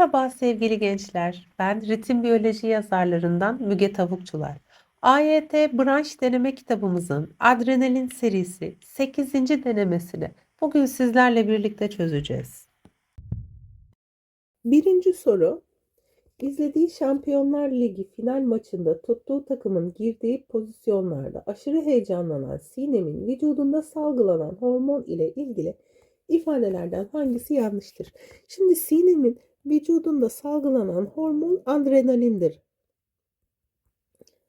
Merhaba sevgili gençler. Ben ritim biyoloji yazarlarından Müge Tavukçular. AYT branş deneme kitabımızın adrenalin serisi 8. denemesini bugün sizlerle birlikte çözeceğiz. Birinci soru. İzlediği Şampiyonlar Ligi final maçında tuttuğu takımın girdiği pozisyonlarda aşırı heyecanlanan Sinem'in vücudunda salgılanan hormon ile ilgili ifadelerden hangisi yanlıştır? Şimdi Sinem'in vücudunda salgılanan hormon adrenalindir.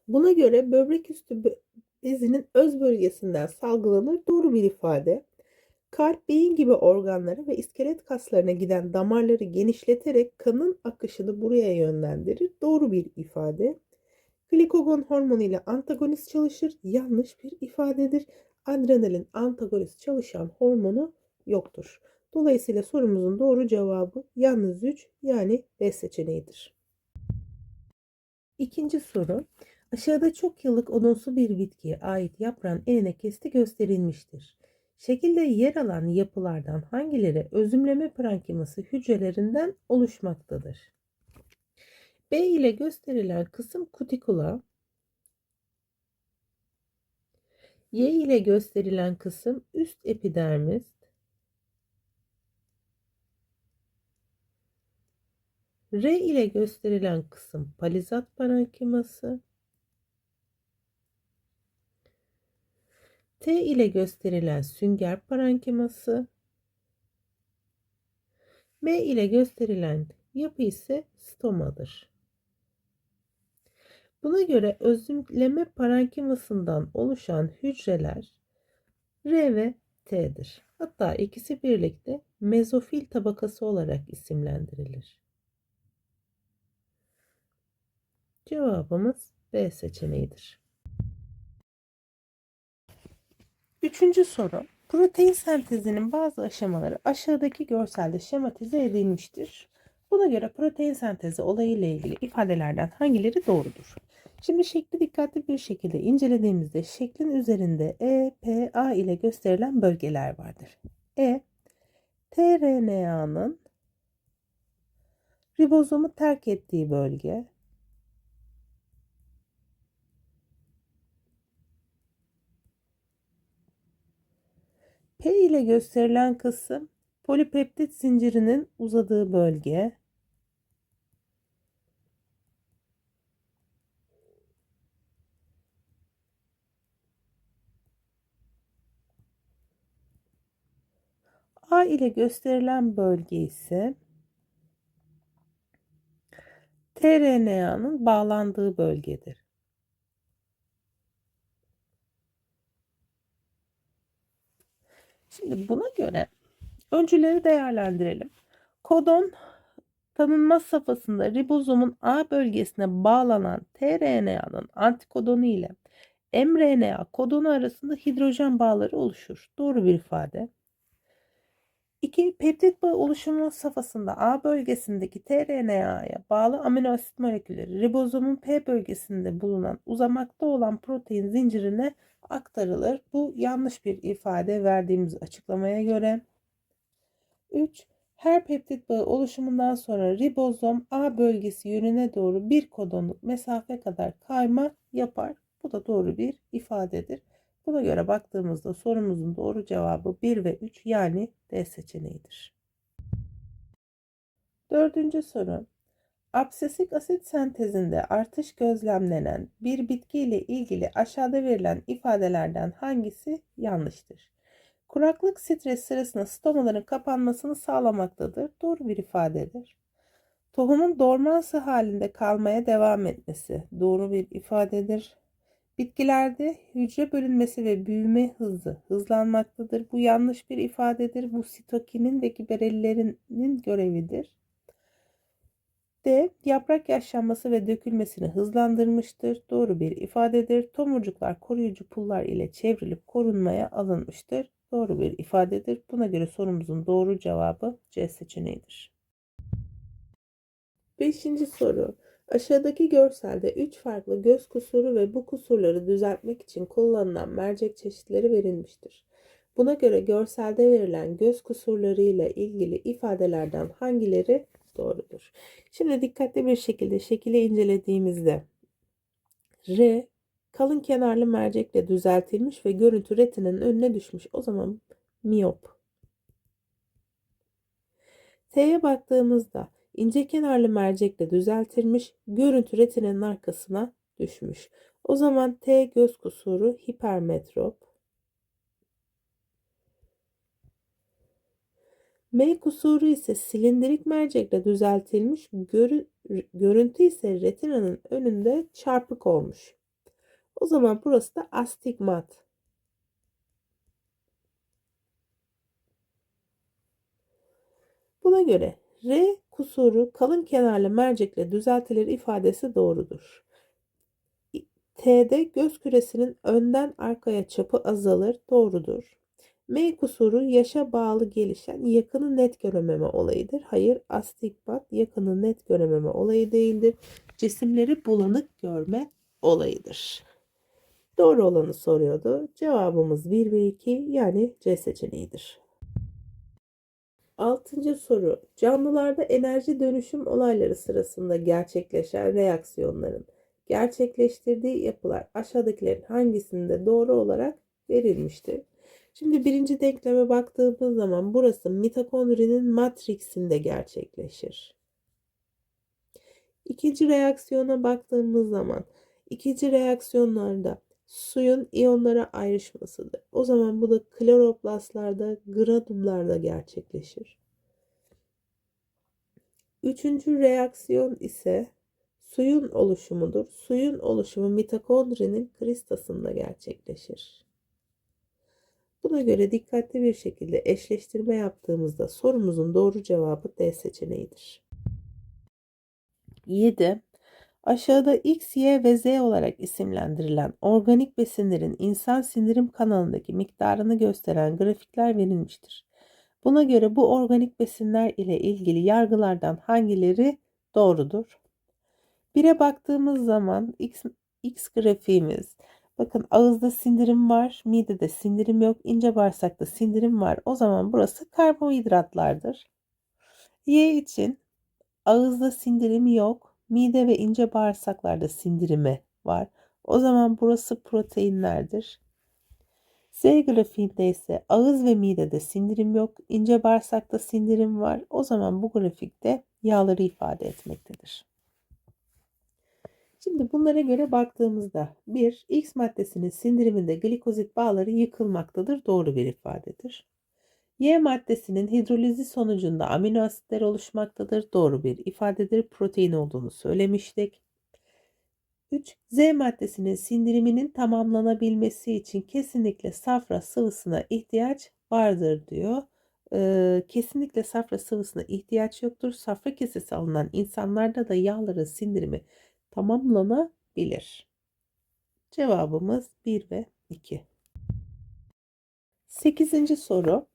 Buna göre böbrek üstü bezinin öz bölgesinden salgılanır doğru bir ifade. Kalp, beyin gibi organlara ve iskelet kaslarına giden damarları genişleterek kanın akışını buraya yönlendirir. Doğru bir ifade. Glikogon hormonu ile antagonist çalışır. Yanlış bir ifadedir. Adrenalin antagonist çalışan hormonu yoktur. Dolayısıyla sorumuzun doğru cevabı yalnız 3 yani B seçeneğidir. İkinci soru. Aşağıda çok yıllık odunsu bir bitkiye ait yaprağın enine kesti gösterilmiştir. Şekilde yer alan yapılardan hangileri özümleme parenkiması hücrelerinden oluşmaktadır? B ile gösterilen kısım kutikula, Y ile gösterilen kısım üst epidermis, R ile gösterilen kısım palizat parenkiması, T ile gösterilen sünger parenkiması, M ile gösterilen yapı ise stomadır. Buna göre özümleme parenkimasından oluşan hücreler R ve T'dir. Hatta ikisi birlikte mezofil tabakası olarak isimlendirilir. Cevabımız B seçeneğidir. Üçüncü soru. Protein sentezinin bazı aşamaları aşağıdaki görselde şematize edilmiştir. Buna göre protein sentezi olayı ile ilgili ifadelerden hangileri doğrudur? Şimdi şekli dikkatli bir şekilde incelediğimizde şeklin üzerinde E, P, A ile gösterilen bölgeler vardır. E, tRNA'nın ribozomu terk ettiği bölge. P ile gösterilen kısım polipeptit zincirinin uzadığı bölge. A ile gösterilen bölge ise tRNA'nın bağlandığı bölgedir. Şimdi buna göre öncüleri değerlendirelim. Kodon tanınma safhasında ribozomun A bölgesine bağlanan tRNA'nın antikodonu ile mRNA kodonu arasında hidrojen bağları oluşur. Doğru bir ifade. 2. Peptit bağı oluşumu safhasında A bölgesindeki tRNA'ya bağlı amino asit molekülleri ribozomun P bölgesinde bulunan uzamakta olan protein zincirine aktarılır. Bu yanlış bir ifade verdiğimiz açıklamaya göre. 3. Her peptit bağı oluşumundan sonra ribozom A bölgesi yönüne doğru bir kodonluk mesafe kadar kayma yapar. Bu da doğru bir ifadedir. Buna göre baktığımızda sorumuzun doğru cevabı 1 ve 3 yani D seçeneğidir. Dördüncü soru. Absesik asit sentezinde artış gözlemlenen bir bitki ile ilgili aşağıda verilen ifadelerden hangisi yanlıştır? Kuraklık stres sırasında stomaların kapanmasını sağlamaktadır. Doğru bir ifadedir. Tohumun dormansı halinde kalmaya devam etmesi doğru bir ifadedir. Bitkilerde hücre bölünmesi ve büyüme hızı hızlanmaktadır. Bu yanlış bir ifadedir. Bu sitokinin ve giberellerinin görevidir. D. Yaprak yaşlanması ve dökülmesini hızlandırmıştır. Doğru bir ifadedir. Tomurcuklar koruyucu pullar ile çevrilip korunmaya alınmıştır. Doğru bir ifadedir. Buna göre sorumuzun doğru cevabı C seçeneğidir. Beşinci soru. Aşağıdaki görselde 3 farklı göz kusuru ve bu kusurları düzeltmek için kullanılan mercek çeşitleri verilmiştir. Buna göre görselde verilen göz kusurları ile ilgili ifadelerden hangileri doğrudur. Şimdi dikkatli bir şekilde şekili incelediğimizde R kalın kenarlı mercekle düzeltilmiş ve görüntü retinenin önüne düşmüş. O zaman miyop. T'ye baktığımızda ince kenarlı mercekle düzeltilmiş, görüntü retinenin arkasına düşmüş. O zaman T göz kusuru hipermetrop. M kusuru ise silindirik mercekle düzeltilmiş, görü- görüntü ise retinanın önünde çarpık olmuş. O zaman burası da astigmat. Buna göre R kusuru kalın kenarlı mercekle düzeltilir ifadesi doğrudur. T'de göz küresinin önden arkaya çapı azalır doğrudur. M kusuru yaşa bağlı gelişen yakını net görememe olayıdır. Hayır astigmat yakını net görememe olayı değildir. Cisimleri bulanık görme olayıdır. Doğru olanı soruyordu. Cevabımız 1 ve 2 yani C seçeneğidir. Altıncı soru. Canlılarda enerji dönüşüm olayları sırasında gerçekleşen reaksiyonların gerçekleştirdiği yapılar aşağıdakilerin hangisinde doğru olarak verilmiştir? Şimdi birinci denkleme baktığımız zaman burası mitokondrinin matriksinde gerçekleşir. İkinci reaksiyona baktığımız zaman ikinci reaksiyonlarda suyun iyonlara ayrışmasıdır. O zaman bu da kloroplastlarda, granullarda gerçekleşir. Üçüncü reaksiyon ise suyun oluşumudur. Suyun oluşumu mitokondrinin kristasında gerçekleşir. Buna göre dikkatli bir şekilde eşleştirme yaptığımızda sorumuzun doğru cevabı D seçeneğidir. 7. Aşağıda X, Y ve Z olarak isimlendirilen organik besinlerin insan sindirim kanalındaki miktarını gösteren grafikler verilmiştir. Buna göre bu organik besinler ile ilgili yargılardan hangileri doğrudur? 1'e baktığımız zaman X, X grafiğimiz bakın ağızda sindirim var, midede sindirim yok, ince bağırsakta sindirim var. O zaman burası karbonhidratlardır. Y için ağızda sindirim yok, mide ve ince bağırsaklarda sindirimi var. O zaman burası proteinlerdir. Z grafiğinde ise ağız ve midede sindirim yok, ince bağırsakta sindirim var. O zaman bu grafikte yağları ifade etmektedir. Şimdi bunlara göre baktığımızda 1. X maddesinin sindiriminde glikozit bağları yıkılmaktadır. Doğru bir ifadedir. Y maddesinin hidrolizi sonucunda amino asitler oluşmaktadır. Doğru bir ifadedir. Protein olduğunu söylemiştik. 3. Z maddesinin sindiriminin tamamlanabilmesi için kesinlikle safra sıvısına ihtiyaç vardır diyor. Ee, kesinlikle safra sıvısına ihtiyaç yoktur. Safra kesesi alınan insanlarda da yağların sindirimi tamamlanabilir. Cevabımız 1 ve 2. 8. soru.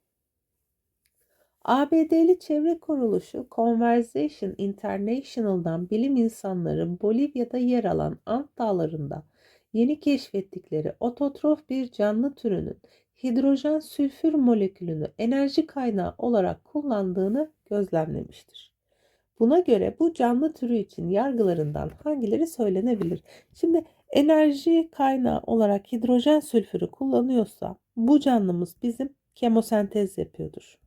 ABD'li çevre kuruluşu Conversation International'dan bilim insanları Bolivya'da yer alan Ant Dağları'nda yeni keşfettikleri ototrof bir canlı türünün hidrojen sülfür molekülünü enerji kaynağı olarak kullandığını gözlemlemiştir. Buna göre bu canlı türü için yargılarından hangileri söylenebilir? Şimdi enerji kaynağı olarak hidrojen sülfürü kullanıyorsa bu canlımız bizim kemosentez yapıyordur.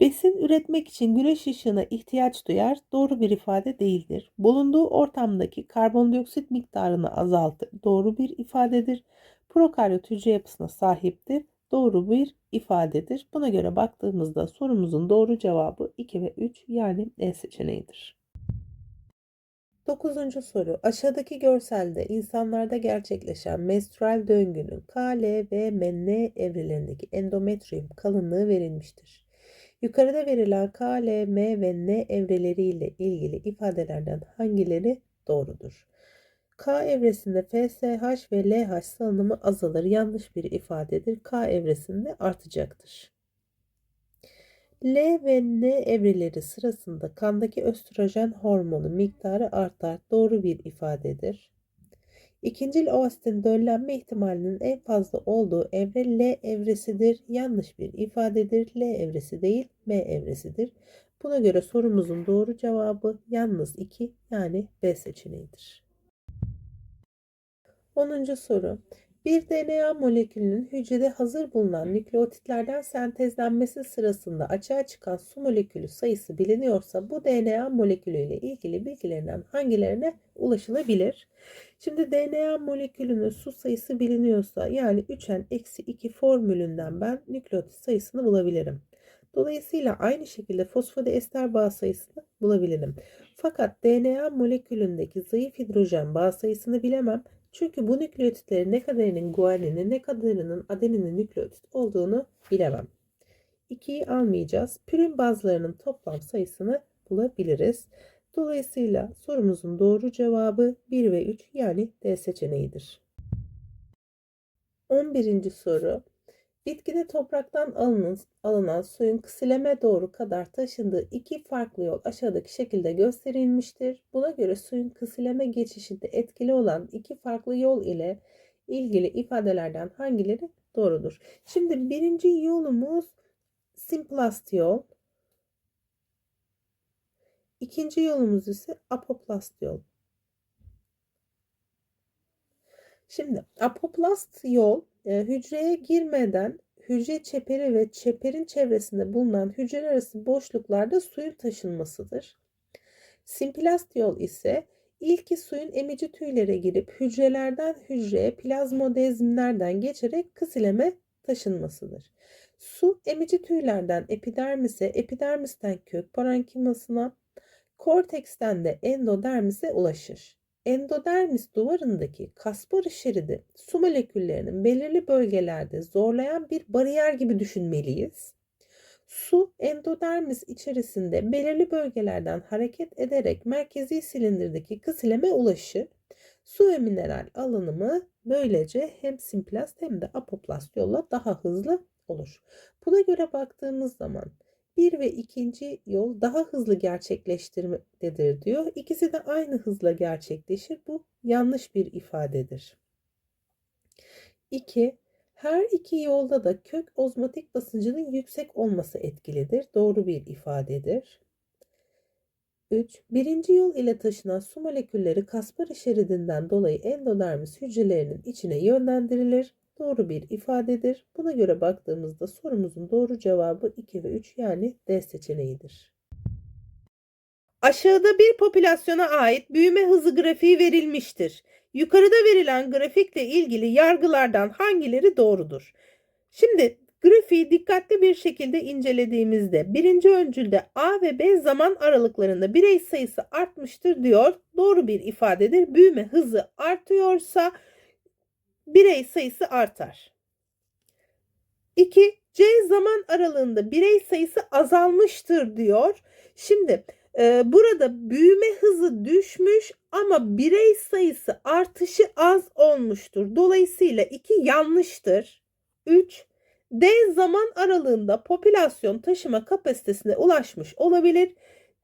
Besin üretmek için güneş ışığına ihtiyaç duyar doğru bir ifade değildir. Bulunduğu ortamdaki karbondioksit miktarını azaltır doğru bir ifadedir. Prokaryot hücre yapısına sahiptir doğru bir ifadedir. Buna göre baktığımızda sorumuzun doğru cevabı 2 ve 3 yani E seçeneğidir. Dokuzuncu soru. Aşağıdaki görselde insanlarda gerçekleşen menstrual döngünün K, L ve N evrelerindeki endometrium kalınlığı verilmiştir. Yukarıda verilen K, L, M ve N evreleriyle ilgili ifadelerden hangileri doğrudur? K evresinde FSH ve LH salınımı azalır. Yanlış bir ifadedir. K evresinde artacaktır. L ve N evreleri sırasında kandaki östrojen hormonu miktarı artar. Doğru bir ifadedir. İkincil o asitin döllenme ihtimalinin en fazla olduğu evre L evresidir. Yanlış bir ifadedir. L evresi değil, M evresidir. Buna göre sorumuzun doğru cevabı yalnız 2 yani B seçeneğidir. 10. soru. Bir DNA molekülünün hücrede hazır bulunan nükleotitlerden sentezlenmesi sırasında açığa çıkan su molekülü sayısı biliniyorsa bu DNA molekülüyle ilgili bilgilerinden hangilerine ulaşılabilir? Şimdi DNA molekülünün su sayısı biliniyorsa yani 3n-2 formülünden ben nükleotit sayısını bulabilirim. Dolayısıyla aynı şekilde fosfodiester bağ sayısını bulabilirim. Fakat DNA molekülündeki zayıf hidrojen bağ sayısını bilemem. Çünkü bu nükleotitlerin ne kadarının guanini ne kadarının adeninin nükleotit olduğunu bilemem. 2'yi almayacağız. Pürin bazlarının toplam sayısını bulabiliriz. Dolayısıyla sorumuzun doğru cevabı 1 ve 3 yani D seçeneğidir. 11. soru. Bitkide topraktan alınan, alınan suyun kısileme doğru kadar taşındığı iki farklı yol aşağıdaki şekilde gösterilmiştir. Buna göre suyun kısileme geçişinde etkili olan iki farklı yol ile ilgili ifadelerden hangileri doğrudur? Şimdi birinci yolumuz simplast yol. İkinci yolumuz ise apoplast yol. Şimdi apoplast yol e, hücreye girmeden hücre çeperi ve çeperin çevresinde bulunan hücreler arası boşluklarda suyun taşınmasıdır. Simplast yol ise ilki suyun emici tüylere girip hücrelerden hücreye plazmodezmlerden geçerek kısileme taşınmasıdır. Su emici tüylerden epidermise, epidermisten kök parenkimasına, korteksten de endodermise ulaşır. Endodermis duvarındaki kasparı şeridi su moleküllerinin belirli bölgelerde zorlayan bir bariyer gibi düşünmeliyiz. Su endodermis içerisinde belirli bölgelerden hareket ederek merkezi silindirdeki kısileme ulaşır. Su ve mineral alınımı böylece hem simplast hem de apoplast yolla daha hızlı olur. Buna göre baktığımız zaman bir ve ikinci yol daha hızlı gerçekleştirmededir diyor. İkisi de aynı hızla gerçekleşir. Bu yanlış bir ifadedir. 2. Her iki yolda da kök ozmotik basıncının yüksek olması etkilidir. Doğru bir ifadedir. 3. Birinci yol ile taşınan su molekülleri Kaspari şeridinden dolayı endodermis hücrelerinin içine yönlendirilir. Doğru bir ifadedir. Buna göre baktığımızda sorumuzun doğru cevabı 2 ve 3 yani D seçeneğidir. Aşağıda bir popülasyona ait büyüme hızı grafiği verilmiştir. Yukarıda verilen grafikle ilgili yargılardan hangileri doğrudur? Şimdi grafiği dikkatli bir şekilde incelediğimizde birinci öncülde A ve B zaman aralıklarında birey sayısı artmıştır diyor. Doğru bir ifadedir. Büyüme hızı artıyorsa birey sayısı artar. 2. C zaman aralığında birey sayısı azalmıştır diyor. Şimdi e, burada büyüme hızı düşmüş ama birey sayısı artışı az olmuştur. Dolayısıyla 2 yanlıştır. 3. D zaman aralığında popülasyon taşıma kapasitesine ulaşmış olabilir.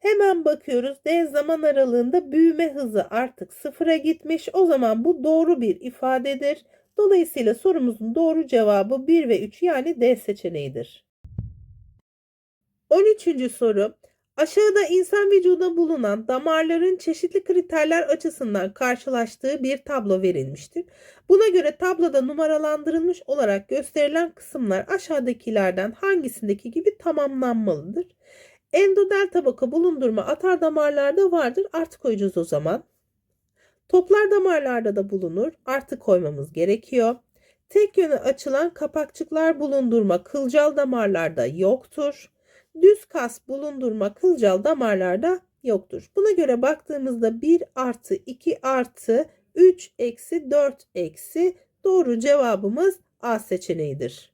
Hemen bakıyoruz D zaman aralığında büyüme hızı artık sıfıra gitmiş. O zaman bu doğru bir ifadedir. Dolayısıyla sorumuzun doğru cevabı 1 ve 3 yani D seçeneğidir. 13. soru. Aşağıda insan vücudunda bulunan damarların çeşitli kriterler açısından karşılaştığı bir tablo verilmiştir. Buna göre tabloda numaralandırılmış olarak gösterilen kısımlar aşağıdakilerden hangisindeki gibi tamamlanmalıdır? Endodel tabaka bulundurma atar damarlarda vardır. Artı koyacağız o zaman. Toplar damarlarda da bulunur. Artı koymamız gerekiyor. Tek yönü açılan kapakçıklar bulundurma kılcal damarlarda yoktur. Düz kas bulundurma kılcal damarlarda yoktur. Buna göre baktığımızda 1 artı 2 artı 3 eksi 4 eksi doğru cevabımız A seçeneğidir.